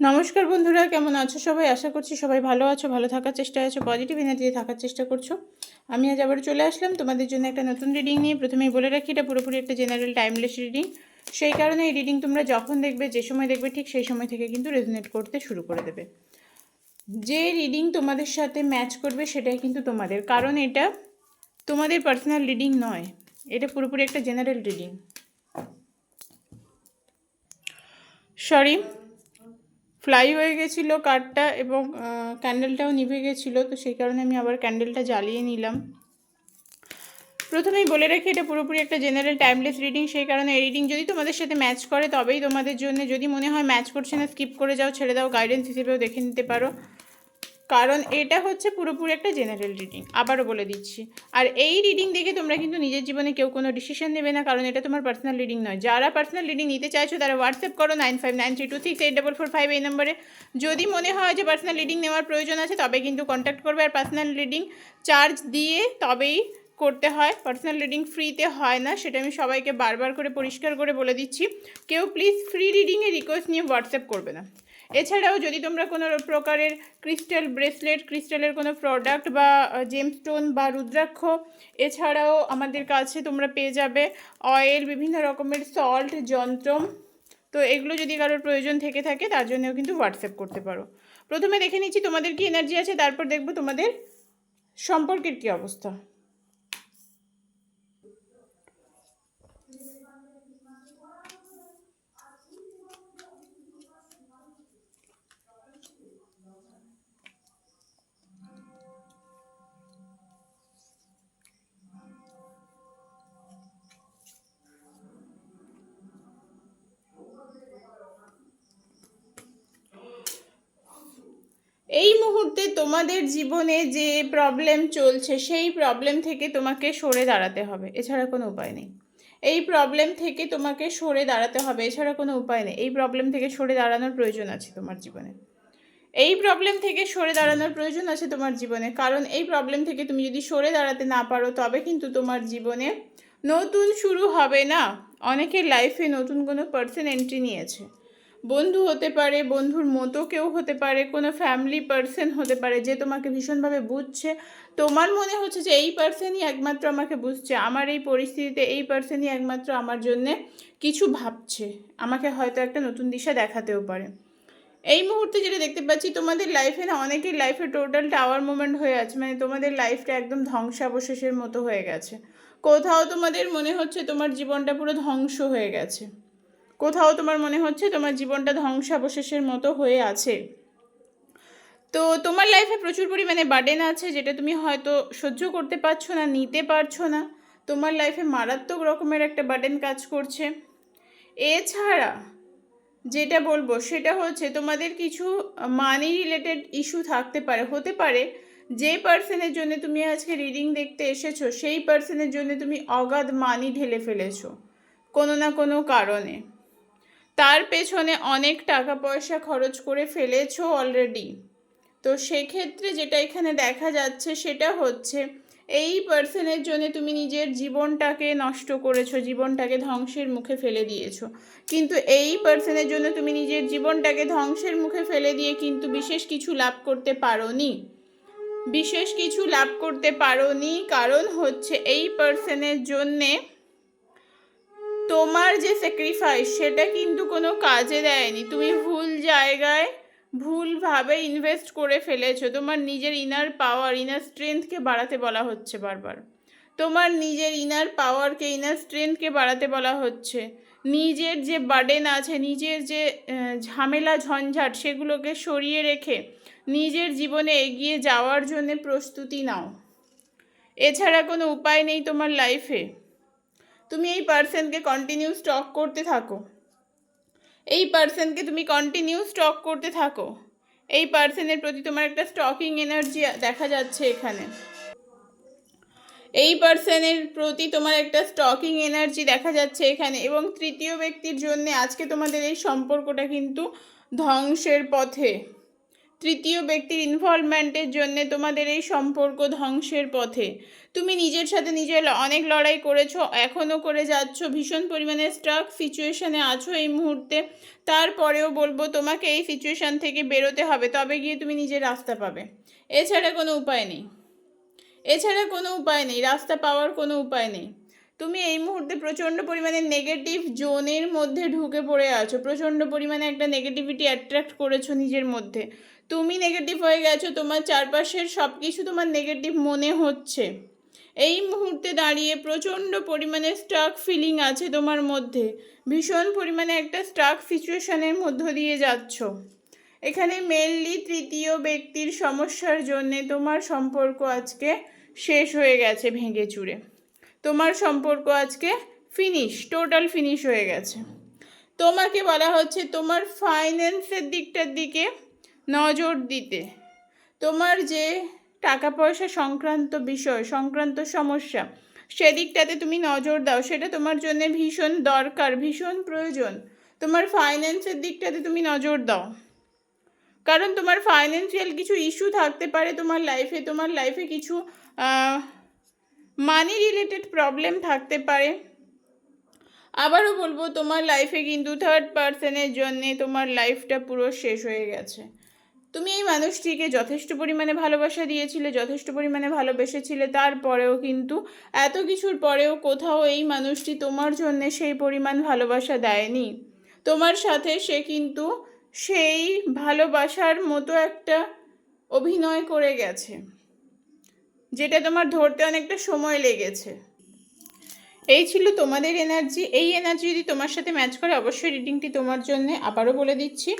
নমস্কার বন্ধুরা, কেমন আছো সবাই? আশা করছি সবাই ভালো আছো, ভালো থাকার চেষ্টা আছো পজিটিভ এনার্জি থাকার চেষ্টা করছ। আমি আজ আবার চলে আসলাম তোমাদের জন্য একটা নতুন রিডিং নিয়ে। প্রথমেই বলে রাখি, এটা পুরোপুরি একটা জেনারেল টাইমলেস রিডিং সেই কারণে এই রিডিং তোমরা যখন দেখবে, যে সময় দেখবে, ঠিক সেই সময় থেকে কিন্তু রেজনেট করতে শুরু করে দেবে। যে রিডিং তোমাদের সাথে ম্যাচ করবে, সেটাই কিন্তু তোমাদের। কারণ এটা তোমাদের পার্সোনাল রিডিং নয়। এটা পুরোপুরি একটা জেনারেল রিডিং সরি ফ্লাই হয়ে গেছিল কাঠটা এবং ক্যান্ডেলটাও নিভে গেছিল, তো সেই কারণে আমি আবার ক্যান্ডেলটা জ্বালিয়ে নিলাম। প্রথমেই বলে রাখি, এটা পুরোপুরি একটা জেনারেল টাইমলেস রিডিং সেই কারণে এই রিডিং যদি তোমাদের সাথে ম্যাচ করে, তবেই তোমাদের জন্য, যদি মনে হয় ম্যাচ করছে না স্কিপ করে যাও, ছেড়ে দাও গাইডেন্স হিসেবেও দেখে নিতে পারো। কারণ এটা হচ্ছে পুরোপুরি একটা জেনারেল রিডিং আবারও বলে দিচ্ছি। আর এই রিডিং দেখে তোমরা কিন্তু নিজের জীবনে কেউ কোনো ডিসিশন নেবে না, কারণ এটা তোমার পার্সোনাল রিডিং নয়। যারা পার্সোনাল রিডিং নিতে চাইছো, তারা হোয়াটসঅ্যাপ করো nine five nine three two six eight double four five এই নম্বরে যদি মনে হয় যে পার্সোনাল রিডিং নেওয়ার প্রয়োজন আছে, তবে কিন্তু কন্ট্যাক্ট করবে। আর পার্সোনাল রিডিং চার্জ দিয়ে তবেই করতে হয়। পার্সোনাল রিডিং ফ্রিতে হয় না, সেটা আমি সবাইকে বারবার করে পরিষ্কার করে বলে দিচ্ছি। কেউ প্লিজ ফ্রি রিডিংয়ে রিকোয়েস্ট নিয়ে হোয়াটসঅ্যাপ করবে না। এছাড়াও যদি তোমরা কোনো প্রকারের ক্রিস্টাল ব্রেসলেট ক্রিস্টালের কোনো প্রোডাক্ট বা জেমস্টোন বা রুদ্রাক্ষ, এছাড়াও আমাদের কাছে তোমরা পেয়ে যাবে অয়েল বিভিন্ন রকমের সল্ট যন্ত্রম তো এগুলো যদি কারোর প্রয়োজন থেকে থাকে, তার জন্যও কিন্তু হোয়াটসঅ্যাপ করতে পারো। প্রথমে দেখে নিচ্ছি তোমাদের কি এনার্জি আছে, তারপর দেখব তোমাদের সম্পর্কের কী অবস্থা। মুহূর্তে তোমাদের জীবনে যে প্রবলেম চলছে, সেই প্রবলেম থেকে তোমাকে সরে দাঁড়াতে হবে। এছাড়া কোনো উপায় নেই। এই প্রবলেম থেকে তোমাকে সরে দাঁড়াতে হবে। এছাড়া কোনো উপায় নেই। এই প্রবলেম থেকে সরে দাঁড়ানোর প্রয়োজন আছে তোমার জীবনে। এই প্রবলেম থেকে সরে দাঁড়ানোর প্রয়োজন আছে তোমার জীবনে। কারণ এই প্রবলেম থেকে তুমি যদি সরে দাঁড়াতে না পারো, তবে কিন্তু তোমার জীবনে নতুন শুরু হবে না। অনেকের লাইফে নতুন কোনো পার্সন এন্ট্রি নিয়েছে। বন্ধু হতে পারে, বন্ধুর মতো কেউ হতে পারে, কোনো ফ্যামিলি পার্সন হতে পারে যে তোমাকে ভীষণভাবে বুঝছে। তোমার মনে হচ্ছে যে এই পার্সনই একমাত্র আমাকে বুঝছে। আমার এই পরিস্থিতিতে এই পার্সনই একমাত্র আমার জন্যে কিছু ভাবছে। আমাকে হয়তো একটা নতুন দিশা দেখাতেও পারে। এই মুহূর্তে যেটা দেখতে পাচ্ছি, তোমাদের লাইফে না অনেকের লাইফে টোটাল টাওয়ার মুভমেন্ট হয়ে আছে। মানে তোমাদের লাইফটা একদম ধ্বংসাবশেষের মতো হয়ে গেছে। কোথাও তোমাদের মনে হচ্ছে তোমার জীবনটা পুরো ধ্বংস হয়ে গেছে। কোথাও তোমার মনে হচ্ছে তোমার জীবনটা ধ্বংসাবশেষের মতো হয়ে আছে? তো তোমার লাইফে প্রচুর পরিমাণে বার্ডেন আছে যেটা তুমি হয়তো সহ্য করতে পারছ না, নিতে পারছ না। তোমার লাইফে মারাত্মক রকমের একটা বার্ডেন কাজ করছে। এছাড়া যেটা বলব সেটা হচ্ছে তোমাদের কিছু মানি রিলেটেড ইস্যু থাকতে পারে, হতে পারে যে পার্সনের জন্য তুমি আজকে রিডিং দেখতে এসেছ, সেই পার্সনের জন্য তুমি অগাধ মানি ঢেলে ফেলেছো। কোনো না কোনো কারণে। তার পেছনে অনেক টাকা পয়সা খরচ করে ফেলেছো অলরেডি তো সেক্ষেত্রে যেটা এখানে দেখা যাচ্ছে সেটা হচ্ছে, এই পার্সনের জন্য তুমি নিজের জীবনটাকে নষ্ট করেছ, জীবনটাকে ধ্বংসের মুখে ফেলে দিয়েছ। কিন্তু এই পার্সনের জন্য তুমি নিজের জীবনটাকে ধ্বংসের মুখে ফেলে দিয়ে কিন্তু বিশেষ কিছু লাভ করতে পারোনি। বিশেষ কিছু লাভ করতে পারোনি, কারণ হচ্ছে এই পার্সনের জন্যে তোমার যে স্যাক্রিফাইস সেটা কিন্তু কোনো কাজে দেয়নি। তুমি ভুল জায়গায় ভুলভাবে ইনভেস্ট করে ফেলেছো। তোমার নিজের ইনার পাওয়ার ইনার স্ট্রেংথকে বাড়াতে বলা হচ্ছে বারবার। তোমার নিজের ইনার পাওয়ারকে ইনার স্ট্রেংথকে বাড়াতে বলা হচ্ছে। নিজের যে বার্ডেন আছে, নিজের যে ঝামেলা, ঝঞ্ঝাট, সেগুলোকে সরিয়ে রেখে নিজের জীবনে এগিয়ে যাওয়ার জন্য প্রস্তুতি নাও। এছাড়া কোনো উপায় নেই তোমার লাইফে তুমি এই পার্সনকে কন্টিনিউ স্টক করতে থাকো। এই পার্সনকে তুমি কন্টিনিউ স্টক করতে থাকো। এই পার্সনের প্রতি তোমার একটা স্টকিং এনার্জি দেখা যাচ্ছে এখানে। এই পার্সনের প্রতি তোমার একটা স্টকিং এনার্জি দেখা যাচ্ছে এখানে এবং তৃতীয় ব্যক্তির জন্য আজকে তোমাদের এই সম্পর্কটা কিন্তু ধ্বংসের পথে। তৃতীয় ব্যক্তির ইনভলভমেন্টের জন্য তোমাদের এই সম্পর্ক ধ্বংসের পথে। তুমি নিজের সাথে নিজের অনেক লড়াই করেছ এখনও করে যাচ্ছ, ভীষণ পরিমাণে স্ট্রাক সিচুয়েশানে আছো এই মুহূর্তে। তারপরেও বলব, তোমাকে এই সিচুয়েশান থেকে বেরোতে হবে, তবে গিয়ে তুমি নিজের রাস্তা পাবে। এছাড়া কোনো উপায় নেই। এছাড়া কোনো উপায় নেই, রাস্তা পাওয়ার কোনো উপায় নেই। তুমি এই মুহূর্তে প্রচণ্ড পরিমাণে নেগেটিভ জোনের মধ্যে ঢুকে পড়ে আছো, প্রচণ্ড পরিমাণে একটা নেগেটিভিটি অ্যাট্রাক্ট করেছ নিজের মধ্যে। তুমি নেগেটিভ হয়ে গেছো, তোমার চারপাশের সব কিছু তোমার নেগেটিভ মনে হচ্ছে। এই মুহূর্তে দাঁড়িয়ে প্রচণ্ড পরিমাণে স্টাক ফিলিং আছে তোমার মধ্যে। ভীষণ পরিমাণে একটা স্টাক সিচুয়েশনের মধ্য দিয়ে যাচ্ছ। এখানে মেনলি তৃতীয় ব্যক্তির সমস্যার জন্যে তোমার সম্পর্ক আজকে শেষ হয়ে গেছে ভেঙে চুরে। তোমার সম্পর্ক আজকে ফিনিশ টোটাল ফিনিশ হয়ে গেছে। তোমাকে বলা হচ্ছে তোমার ফাইন্যান্সের দিকটার দিকে নজর দিতে। তোমার যে টাকা পয়সা সংক্রান্ত বিষয়, সংক্রান্ত সমস্যা, সেদিকটাতে তুমি নজর দাও। সেটা তোমার জন্য ভীষণ দরকার, ভীষণ প্রয়োজন। তোমার ফাইন্যান্সের দিকটাতে তুমি নজর দাও। কারণ তোমার ফাইন্যান্সিয়াল কিছু ইস্যু থাকতে পারে তোমার লাইফে তোমার লাইফে কিছু মানি রিলেটেড প্রবলেম থাকতে পারে। আবারও বলব, তোমার লাইফে কিন্তু থার্ড পার্সনের জন্যে তোমার লাইফটা পুরো শেষ হয়ে গেছে। তুমি এই মানুষটিকে যথেষ্ট পরিমাণে ভালোবাসা দিয়েছিলে, যথেষ্ট পরিমাণে ভালোবেসেছিলে, তারপরেও কিন্তু এত কিছুর পরেও কোথাও এই মানুষটি তোমার জন্য সেই পরিমাণ ভালোবাসা দেয়নি। তোমার সাথে সে কিন্তু সেই ভালোবাসার মতো একটা অভিনয় করে গেছে, যেটা তোমার ধরতে অনেকটা সময় লেগেছে। এই ছিল তোমাদের এনার্জি। এই এনার্জি যদি তোমার সাথে ম্যাচ করে, অবশ্যই রিডিংটি তোমার জন্য আবারও বলে দিচ্ছি।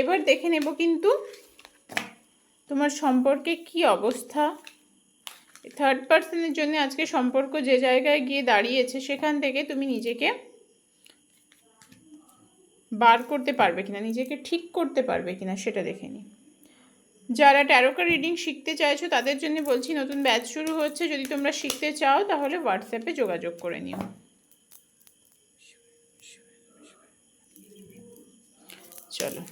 এবার দেখে নেব কিন্তু তোমার সম্পর্কে কি অবস্থা? থার্ড পার্সনের জন্য আজকে সম্পর্ক যে জায়গায় গিয়ে দাঁড়িয়েছে, সেখান থেকে তুমি নিজেকে বার করতে পারবে কিনা, নিজেকে ঠিক করতে পারবে কিনা সেটা দেখে নিই। যারা ট্যারোকার রিডিং শিখতে চাইছো, তাদের জন্য বলছি নতুন ব্যাচ শুরু হচ্ছে। যদি তোমরা শিখতে চাও, তাহলে হোয়াটসঅ্যাপে যোগাযোগ করে নিও। চলো।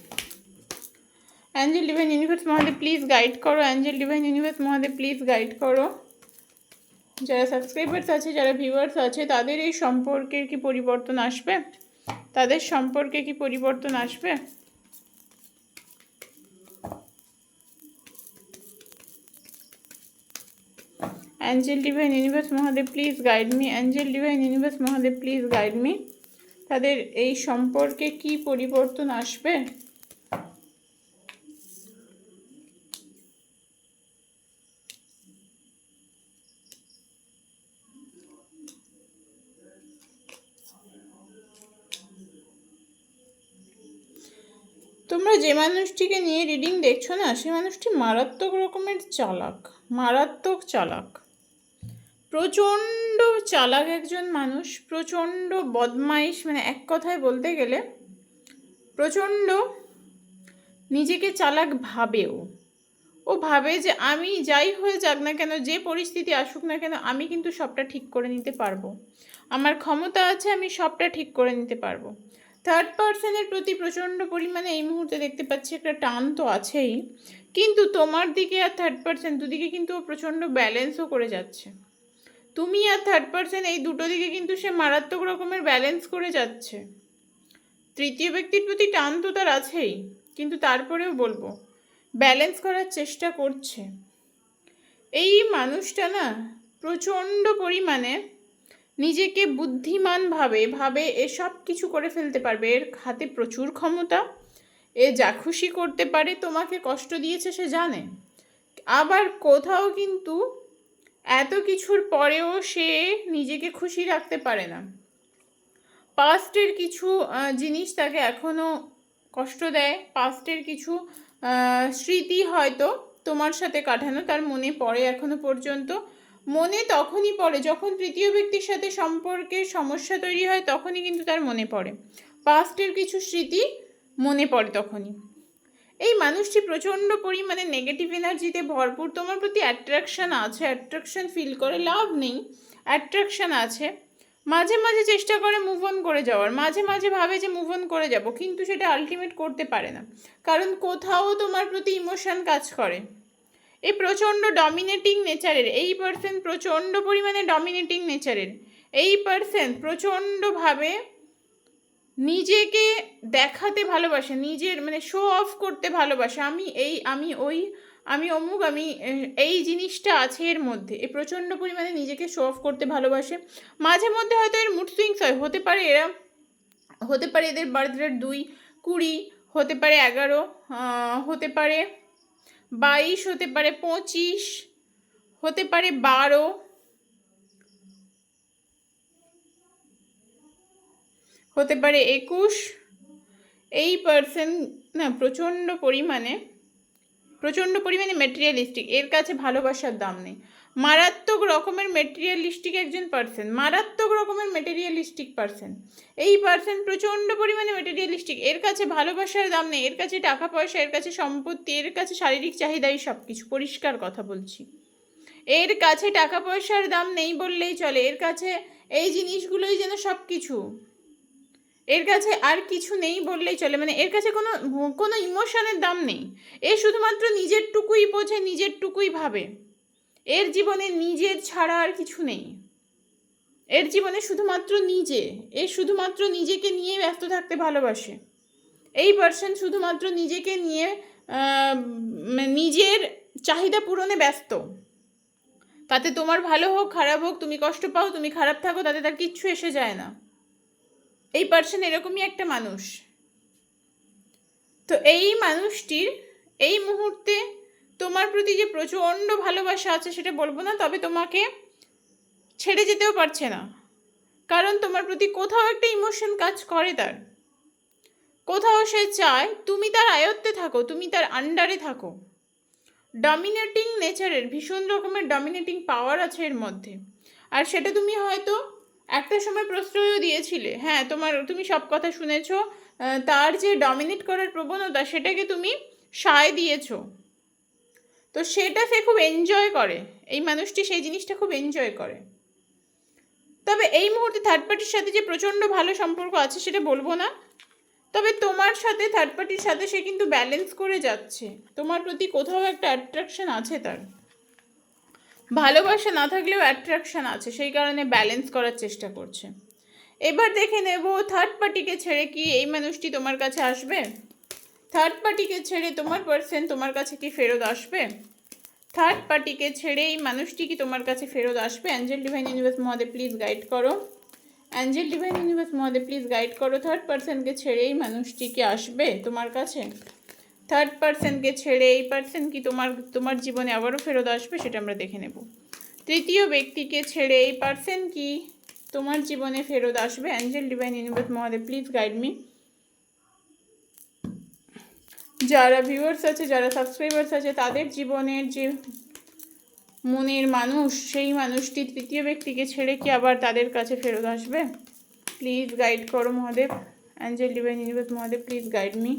Angel divine universe Mahadev please guide করো angel divine universe Mahadev please guide করো যারা সাবস্ক্রাইবার্স আছে যারা ভিউয়ার্স আছে তাদের এই সম্পর্কের কি পরিবর্তন আসবে তাদের সম্পর্কে কি পরিবর্তন আসবে angel divine universe Mahadev please guide me angel divine universe Mahadev please guide me তাদের এই সম্পর্কে কি পরিবর্তন আসবে তোমরা যে মানুষটিকে নিয়ে রিডিং দেখছ না, সে মানুষটি মারাত্মক রকমের চালাক, মারাত্মক চালাক। প্রচণ্ড চালাক একজন মানুষ, প্রচণ্ড বদমাইশ মানে এক কথায় বলতে গেলে প্রচণ্ড নিজেকে চালাক ভাবেও। ও ভাবে যে আমি যাই হয়ে যাক না কেন, যে পরিস্থিতি আসুক না কেন, আমি কিন্তু সবটা ঠিক করে নিতে পারব। আমার ক্ষমতা আছে, আমি সবটা ঠিক করে নিতে পারব। থার্ড পার্সনের প্রতি প্রচণ্ড পরিমাণে এই মুহূর্তে দেখতে পাচ্ছি একটা টান তো আছেই। কিন্তু তোমার দিকে আর থার্ড পার্সন দুদিকে কিন্তু ও প্রচণ্ড ব্যালেন্সও করে যাচ্ছে। তুমি আর থার্ড পার্সন এই দুটো দিকে কিন্তু সে মারাত্মক রকমের ব্যালেন্স করে যাচ্ছে। তৃতীয় ব্যক্তির প্রতি টান তো তার আছেই, কিন্তু তারপরেও বলব ব্যালেন্স করার চেষ্টা করছে। এই মানুষটা না প্রচণ্ড পরিমাণে নিজেকে বুদ্ধিমানভাবে ভাবে এসব কিছু করে ফেলতে পারবে। এর হাতে প্রচুর ক্ষমতা। এ যা খুশি করতে পারে, তোমাকে কষ্ট দিয়েছে সে জানে। আবার কোথাও কিন্তু এত কিছুর পরেও সে নিজেকে খুশি রাখতে পারে না। পাস্টের কিছু জিনিস তাকে এখনও কষ্ট দেয়। পাস্টের কিছু স্মৃতি হয়তো তোমার সাথে কাটানো, তার মনে পড়ে এখনও পর্যন্ত। মনে তখনই পড়ে, যখন তৃতীয় ব্যক্তির সাথে সম্পর্কের সমস্যা তৈরি হয়, তখনই কিন্তু তার মনে পড়ে। পাস্টের কিছু স্মৃতি মনে পড়ে তখনই। এই মানুষটি প্রচণ্ড পরিমাণে নেগেটিভ এনার্জিতে ভরপুর। তোমার প্রতি অ্যাট্রাকশন আছে অ্যাট্রাকশন ফিল করে লাভ নেই অ্যাট্রাকশন আছে। মাঝে মাঝে চেষ্টা করে মুভ অন করে যাওয়ার, মাঝে মাঝে ভাবে যে মুভ অন করে যাব, কিন্তু সেটা আলটিমেট করতে পারে না। কারণ কোথাও তোমার প্রতি ইমোশন কাজ করে। এই প্রচণ্ড ডমিনেটিং নেচারের এই পার্সন প্রচণ্ড পরিমাণে ডমিনেটিং নেচারের এই পার্সন প্রচণ্ডভাবে নিজেকে দেখাতে ভালোবাসে, নিজের মানে শো অফ করতে ভালোবাসে। আমি এই, আমি ওই, আমি অমুক, আমি এই জিনিসটা আছে এর মধ্যে। এ প্রচণ্ড পরিমাণে নিজেকে শো অফ করতে ভালোবাসে। মাঝে মধ্যে হয়তো এর মুড সুইংস হয়, হতে পারে এরা, হতে পারে এদের বার্থ রেট দুই, কুড়ি, হতে পারে এগারো হতে পারে বাইশ হতে পারে পঁচিশ, হতে পারে বারো। হতে পারে একুশ। এই পার্সেন্ট না, প্রচণ্ড পরিমাণে প্রচণ্ড পরিমাণে মেটেরিয়ালিস্টিক এর কাছে ভালোবাসার দাম নেই। মারাত্মক রকমের মেটেরিয়ালিস্টিক একজন পার্সন মারাত্মক রকমের মেটেরিয়ালিস্টিক পার্সন এই পার্সন প্রচণ্ড পরিমাণে মেটেরিয়ালিস্টিক এর কাছে ভালোবাসার দাম নেই, এর কাছে টাকা পয়সা, এর কাছে সম্পত্তি, এর কাছে শারীরিক চাহিদাই সব কিছু পরিষ্কার কথা বলছি। এর কাছে টাকা পয়সার দাম নেই বললেই চলে, এর কাছে এই জিনিসগুলোই যেন সব কিছু এর কাছে আর কিছু নেই বললেই চলে। মানে এর কাছে কোনো কোনো ইমোশনের দাম নেই। এ শুধুমাত্র নিজের টুকুই বোঝে নিজের টুকুই ভাবে। এর জীবনে নিজের ছাড়া আর কিছু নেই। এর জীবনে শুধুমাত্র নিজে, এ শুধুমাত্র নিজেকে নিয়ে ব্যস্ত থাকতে ভালোবাসে। এই পার্সন শুধুমাত্র নিজেকে নিয়ে নিজের চাহিদা পূরণে ব্যস্ত। তাতে তোমার ভালো হোক, খারাপ হোক, তুমি কষ্ট পাও, তুমি খারাপ থাকো, তাতে তার কিচ্ছু এসে যায় না। এই পার্সন এরকমই একটা মানুষ। তো এই মানুষটির এই মুহূর্তে তোমার প্রতি যে প্রচণ্ড ভালোবাসা আছে সেটা বলব না, তবে তোমাকে ছেড়ে যেতেও পারছে না। কারণ তোমার প্রতি কোথাও একটা ইমোশন কাজ করে তার। কোথাও সে চায়, তুমি তার আয়ত্তে থাকো, তুমি তার আন্ডারে থাকো। ডমিনেটিং নেচারের ভীষণ রকমের ডমিনেটিং পাওয়ার আছে এর মধ্যে। আর সেটা তুমি হয়তো একটা সময় প্রশ্রয়ও দিয়েছিলে। হ্যাঁ তোমার, তুমি সব কথা শুনেছো। তার যে ডমিনেট করার প্রবণতা, সেটাকে তুমি সায় দিয়েছ। তো সেটা সে খুব এনজয় করে। এই মানুষটি সেই জিনিসটা খুব এনজয় করে। তবে এই মুহূর্তে থার্ড পার্টির সাথে যে প্রচণ্ড ভালো সম্পর্ক আছে, সেটা বলব না। তবে তোমার সাথে থার্ড পার্টির সাথে সে কিন্তু ব্যালেন্স করে যাচ্ছে। তোমার প্রতি কোথাও একটা অ্যাট্রাকশন আছে তার। ভালোবাসা না থাকলেও অ্যাট্রাকশন আছে, সেই কারণে ব্যালেন্স করার চেষ্টা করছে। এবার দেখে নেব থার্ড পার্টিকে ছেড়ে কি এই মানুষটি তোমার কাছে আসবে? থার্ড পার্টিকে ছেড়ে তোমার পার্সেন তোমার কাছে কি ফেরত আসবে? থার্ড পার্টিকে ছেড়ে এই মানুষটি কি তোমার কাছে ফেরত আসবে? Angel divine universe Mahadev please guide করো। Angel divine universe Mahadev please guide করো। থার্ড পার্সনকে ছেড়ে এই মানুষটি কি আসবে তোমার কাছে? থার্ড পার্সনকে ছেড়ে এই পার্সন কি তোমার তোমার জীবনে আবারও ফেরত আসবে সেটা আমরা দেখে নেব। তৃতীয় ব্যক্তিকে ছেড়ে এই পার্সন কি তোমার জীবনে ফেরত আসবে? Angel divine universe Mahadev please guide me যারা ভিউয়ার্স আছে, যারা সাবস্ক্রাইবার্স আছে, তাদের জীবনের যে মনের মানুষ, সেই মানুষটি তৃতীয় ব্যক্তিকে ছেড়ে কি আবার তাদের কাছে ফেরত আসবে? প্লিজ গাইড করো Mahadev. Angel divine universe Mahadev please guide me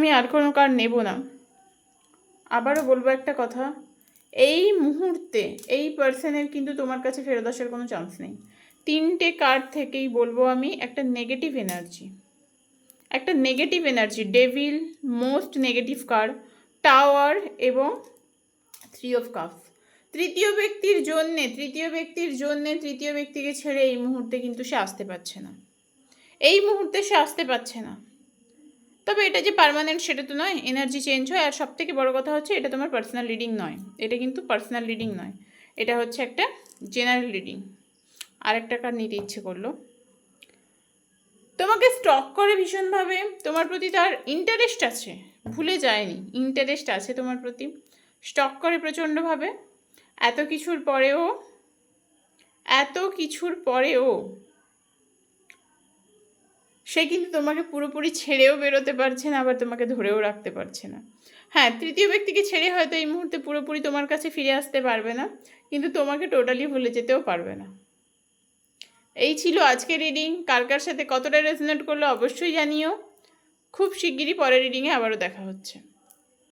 আমি আর কোনো কার্ড নেব না। আবারও বলব একটা কথা। এই মুহূর্তে এই পার্সনের কিন্তু তোমার কাছে ফেরত আসার কোনো চান্স নেই। তিনটে কার্ড থেকেই বলব আমি একটা নেগেটিভ এনার্জি একটা negative energy devil most negative card tower এবং থ্রি অফ কাপ তৃতীয় ব্যক্তির জন্যে, তৃতীয় ব্যক্তির জন্যে তৃতীয় ব্যক্তিকে ছেড়ে এই মুহূর্তে কিন্তু সে আসতে পারছে না। এই মুহূর্তে সে আসতে পারছে না। তবে এটা যে পার্মানেন্ট সেটা তো নয় এনার্জি চেঞ্জ হয়। আর সব থেকে বড়ো কথা হচ্ছে, এটা তোমার পার্সোনাল রিডিং নয়। এটা কিন্তু পার্সোনাল রিডিং নয়। এটা হচ্ছে একটা জেনারেল রিডিং আরেকটা কার্ড নিতে ইচ্ছে করল? তোমাকে স্টক করে ভীষণভাবে। তোমার প্রতি তার ইন্টারেস্ট আছে। ভুলে যায়নি ইন্টারেস্ট আছে তোমার প্রতি। স্টক করে প্রচণ্ডভাবে। এত কিছুর পরেও, এত কিছুর পরেও সে কিন্তু তোমাকে পুরোপুরি ছেড়েও বেরোতে পারছে না, আবার তোমাকে ধরেও রাখতে পারছে না। হ্যাঁ তৃতীয় ব্যক্তিকে ছেড়ে হয়তো এই মুহূর্তে পুরোপুরি তোমার কাছে ফিরে আসতে পারবে না, কিন্তু তোমাকে টোটালি ভুলে যেতেও পারবে না। এই ছিল আজকে রিডিং কার কার সাথে কতটা রেজনেট করল অবশ্যই জানিও। খুব শিগগিরই পরের রিডিংয়ে আবারও দেখা হচ্ছে।